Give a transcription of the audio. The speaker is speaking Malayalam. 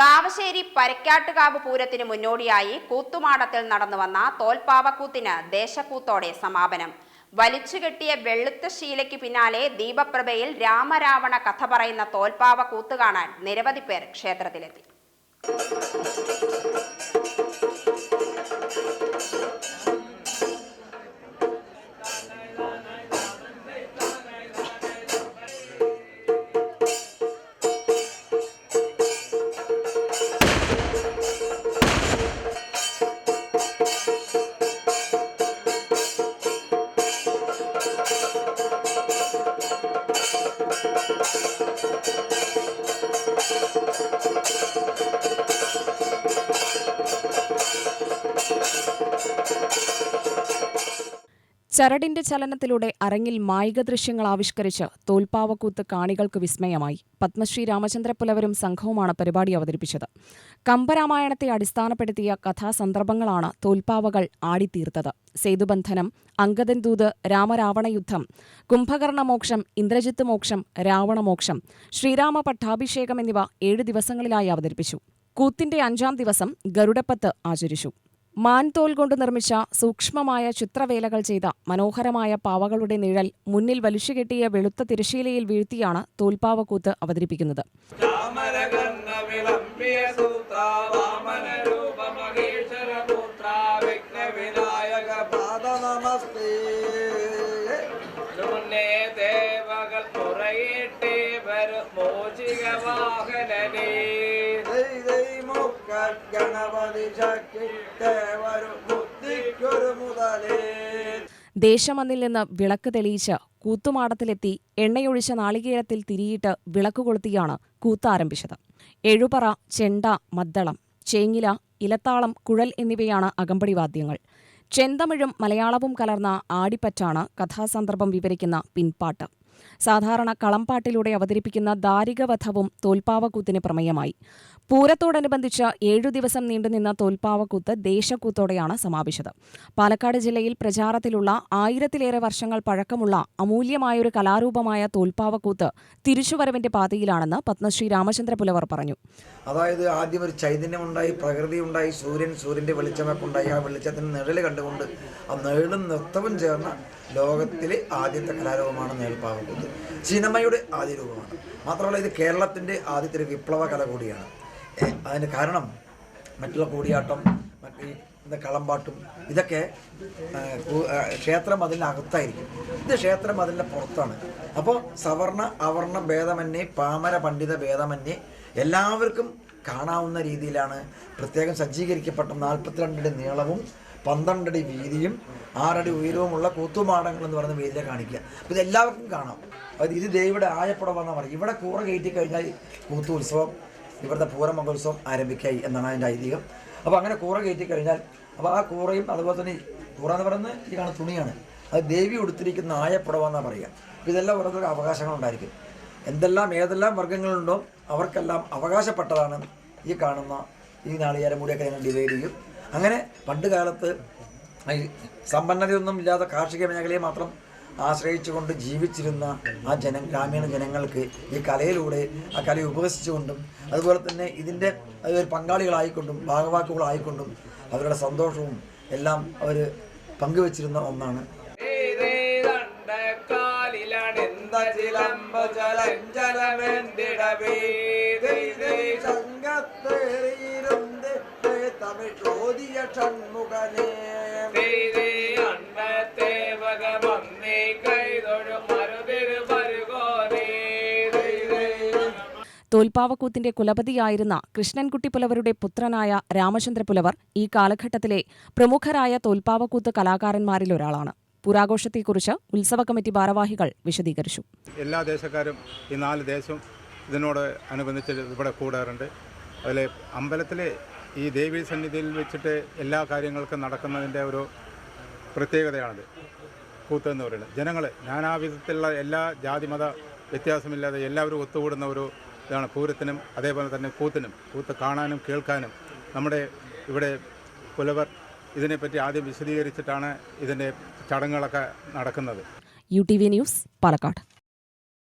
കാവശ്ശേരി പരക്കാട്ടുകാവ് പൂരത്തിന് മുന്നോടിയായി കൂത്തുമാടത്തിൽ നടന്നു വന്ന തോൽപ്പാവക്കൂത്തിന് ദേശക്കൂത്തോടെ സമാപനം. വലിച്ചുകെട്ടിയ വെളുത്ത ശീലയ്ക്ക് പിന്നാലെ ദീപപ്രഭയിൽ രാമരാവണ കഥ പറയുന്ന തോൽപ്പാവ കൂത്ത് കാണാൻ നിരവധി പേർ ക്ഷേത്രത്തിലെത്തി. ചരടിന്റെ ചലനത്തിലൂടെ അരങ്ങിൽ മായിക ദൃശ്യങ്ങൾ ആവിഷ്കരിച്ച് തോൽപ്പാവക്കൂത്ത് കാണികൾക്ക് വിസ്മയമായി. പത്മശ്രീ രാമചന്ദ്രപുലവരും സംഘവുമാണ് പരിപാടി അവതരിപ്പിച്ചത്. കമ്പരാമായണത്തെ അടിസ്ഥാനപ്പെടുത്തിയ കഥാസന്ദർഭങ്ങളാണ് തോൽപ്പാവകൾ ആടിത്തീർത്തത്. സേതുബന്ധനം അങ്കദൻ ദൂത് രാമരാവണയുദ്ധം കുംഭകർണമോക്ഷം ഇന്ദ്രജിത്ത് മോക്ഷം രാവണമോക്ഷം ശ്രീരാമ പട്ടാഭിഷേകം എന്നിവ ഏഴ് ദിവസങ്ങളിലായി അവതരിപ്പിച്ചു. കൂത്തിന്റെ അഞ്ചാം ദിവസം ഗരുഡപ്പത്ത് ആചരിച്ചു. മാൻതോൽ കൊണ്ട് നിർമ്മിച്ച സൂക്ഷ്മമായ ചിത്രവേലകൾ ചെയ്ത മനോഹരമായ പാവകളുടെ നിഴൽ മുന്നിൽ വലിച്ചുകെട്ടിയ വെളുത്ത തിരശീലയിൽ വീഴ്ത്തിയാണ് തോൽപ്പാവക്കൂത്ത് അവതരിപ്പിക്കുന്നത്. മോചിക വാഹനനേ ഗണപതി ദേശമന്നിൽ നിന്ന് വിളക്ക് തെളിയിച്ച് കൂത്തുമാടത്തിലെത്തി എണ്ണയൊഴിച്ച നാളികേരത്തിൽ തിരിയിട്ട് വിളക്ക് കൊളുത്തിയാണ് കൂത്ത് ആരംഭിച്ചത് എഴുപറ ചെണ്ട മദ്ദളം ചേങ്ങില ഇലത്താളം കുഴൽ എന്നിവയാണ് അകമ്പടി വാദ്യങ്ങൾ. ചെന്തമിഴും മലയാളവും കലർന്ന ആടിപ്പറ്റാണ് കഥാസന്ദർഭം വിവരിക്കുന്ന പിൻപാട്ട്. സാധാരണ കളംപാട്ടിലൂടെ അവതരിപ്പിക്കുന്ന ദാരികവധവും തോൽപ്പാവക്കൂത്തിന് പ്രമേയമായി. പൂരത്തോടനുബന്ധിച്ച് ഏഴു ദിവസം നീണ്ടുനിന്ന തോൽപ്പാവക്കൂത്ത് ദേശക്കൂത്തോടെയാണ് സമാപിച്ചത്. പാലക്കാട് ജില്ലയിൽ പ്രചാരത്തിലുള്ള ആയിരത്തിലേറെ വർഷങ്ങൾ പഴക്കമുള്ള അമൂല്യമായൊരു കലാരൂപമായ തോൽപ്പാവക്കൂത്ത് തിരിച്ചുവരവിന്റെ പാതയിലാണെന്ന് പത്മശ്രീ രാമചന്ദ്ര പുലവർ പറഞ്ഞു. അതായത് ആദ്യം ഒരു ചൈതന്യമുണ്ടായി പ്രകൃതി ഉണ്ടായി സൂര്യൻ സൂര്യന്റെ വെളിച്ചമൊക്കെ ഉണ്ടായി ആ വെളിച്ചത്തിന് നിഴൽ കണ്ടുകൊണ്ട് ആ നിഴലും നൃത്തവും ചേർന്ന ലോകത്തിലെ ആദ്യത്തെ കലാരൂപമാണ് നേൽപ്പാവക്കൂത്ത് സിനിമയുടെ ആദ്യ രൂപമാണ്. മാത്രമല്ല ഇത് കേരളത്തിന്റെ ആദ്യത്തെ ഒരു വിപ്ലവ കല കൂടിയാണ്. അതിന് കാരണം മറ്റുള്ള കൂടിയാട്ടം മറ്റേ എന്താ കളമ്പാട്ടും ഇതൊക്കെ ക്ഷേത്രം അതിന്റെ അകത്തായിരിക്കും ഇത് ക്ഷേത്രം അതിന്റെ പുറത്താണ്. അപ്പോൾ സവർണ അവർണ ഭേദമന്യേ പാമര പണ്ഡിത ഭേദമന്യേ എല്ലാവർക്കും കാണാവുന്ന രീതിയിലാണ് പ്രത്യേകം സജ്ജീകരിക്കപ്പെട്ട നാൽപ്പത്തിരണ്ടിന്റെ നീളവും പന്ത്രണ്ടടി വീതിയും ആറടി ഉയരവുമുള്ള കൂത്തുമാടങ്ങൾ എന്ന് പറയുന്ന വീതിയെ കാണിക്കുക. അപ്പോൾ ഇത് എല്ലാവർക്കും കാണാം. അത് ഇത് ദേവിയുടെ ആയപ്പുടമെന്നാണ് പറയും ഇവിടെ കൂറ കയറ്റി കഴിഞ്ഞാൽ കൂത്തു ഉത്സവം ഇവിടുത്തെ പൂരമഹോത്സവം ആരംഭിക്കായി എന്നാണ് അതിന്റെ ഐതിഹ്യം. അപ്പോൾ അങ്ങനെ കൂറ കയറ്റി കഴിഞ്ഞാൽ അപ്പോൾ ആ കൂറയും അതുപോലെ തന്നെ കൂറ എന്ന് പറയുന്നത് ഈ കാണുന്ന തുണിയാണ്. അത് ദേവി ഉടുത്തിരിക്കുന്ന ആയപ്പുടവ എന്നാണ് പറയുക. അപ്പോൾ ഇതെല്ലാം ഓരോരുത്തർക്ക് അവകാശങ്ങളുണ്ടായിരിക്കും എന്തെല്ലാം ഏതെല്ലാം വർഗങ്ങളുണ്ടോ അവർക്കെല്ലാം അവകാശപ്പെട്ടതാണ് ഈ കാണുന്ന ഈ നാളികേരം കൂടിയൊക്കെ ഞങ്ങൾ ഡിവൈഡ് ചെയ്യും. അങ്ങനെ പണ്ട് കാലത്ത് സമ്പന്നതയൊന്നും ഇല്ലാത്ത കാർഷിക മേഖലയെ മാത്രം ആശ്രയിച്ചുകൊണ്ട് ജീവിച്ചിരുന്ന ആ ജന ഗ്രാമീണ ജനങ്ങൾക്ക് ഈ കലയിലൂടെ ആ കലയെ ഉപഹസിച്ചുകൊണ്ടും അതുപോലെ തന്നെ ഇതിന്റെ ഒരു പങ്കാളികളായിക്കൊണ്ടും ഭാഗവാക്കുകളായിക്കൊണ്ടും അവരുടെ സന്തോഷവും എല്ലാം അവർ പങ്കുവച്ചിരുന്ന ഒന്നാണ്. ചിലമ്പ ചലഞ്ചലമെന്തിടവേ? ഷൺമുഖനേ തോൽപ്പാവക്കൂത്തിന്റെ കുലപതിയായിരുന്ന കൃഷ്ണൻകുട്ടി പുലവരുടെ പുത്രനായ രാമചന്ദ്ര പുലവർ ഈ കാലഘട്ടത്തിലെ പ്രമുഖരായ തോൽപ്പാവക്കൂത്ത് കലാകാരന്മാരിൽ ഒരാളാണ്. പുരാഘോഷത്തെക്കുറിച്ച് ഉത്സവ കമ്മിറ്റി ഭാരവാഹികൾ വിശദീകരിച്ചു. എല്ലാ ദേശക്കാരും ഈ നാല് ദേശം ഇതിനോട് അനുബന്ധിച്ച് ഇവിടെ കൂടാറുണ്ട്. അതിലെ അമ്പലത്തിലെ ഈ ദേവീ സന്നിധിയിൽ വെച്ചിട്ട് എല്ലാ കാര്യങ്ങൾക്കും നടക്കുന്നതിന്റെ ഒരു പ്രത്യേകതയാണിത്. കൂത്ത് എന്ന് പറയുന്നത്. ജനങ്ങൾ നാനാവിധത്തിലുള്ള എല്ലാ ജാതിമത വ്യത്യാസമില്ലാതെ എല്ലാവരും ഒത്തുകൂടുന്ന ഒരു ഇതാണ് പൂരത്തിനും അതേപോലെ തന്നെ കൂത്തിനും. കൂത്ത് കാണാനും കേൾക്കാനും നമ്മുടെ ഇവിടെ പുലവർ ഇതിനെപ്പറ്റി ആദ്യം വിശദീകരിച്ചിട്ടാണ് ഇതിന്റെ ചടങ്ങുകളൊക്കെ നടക്കുന്നത്. U T V news Palakkad.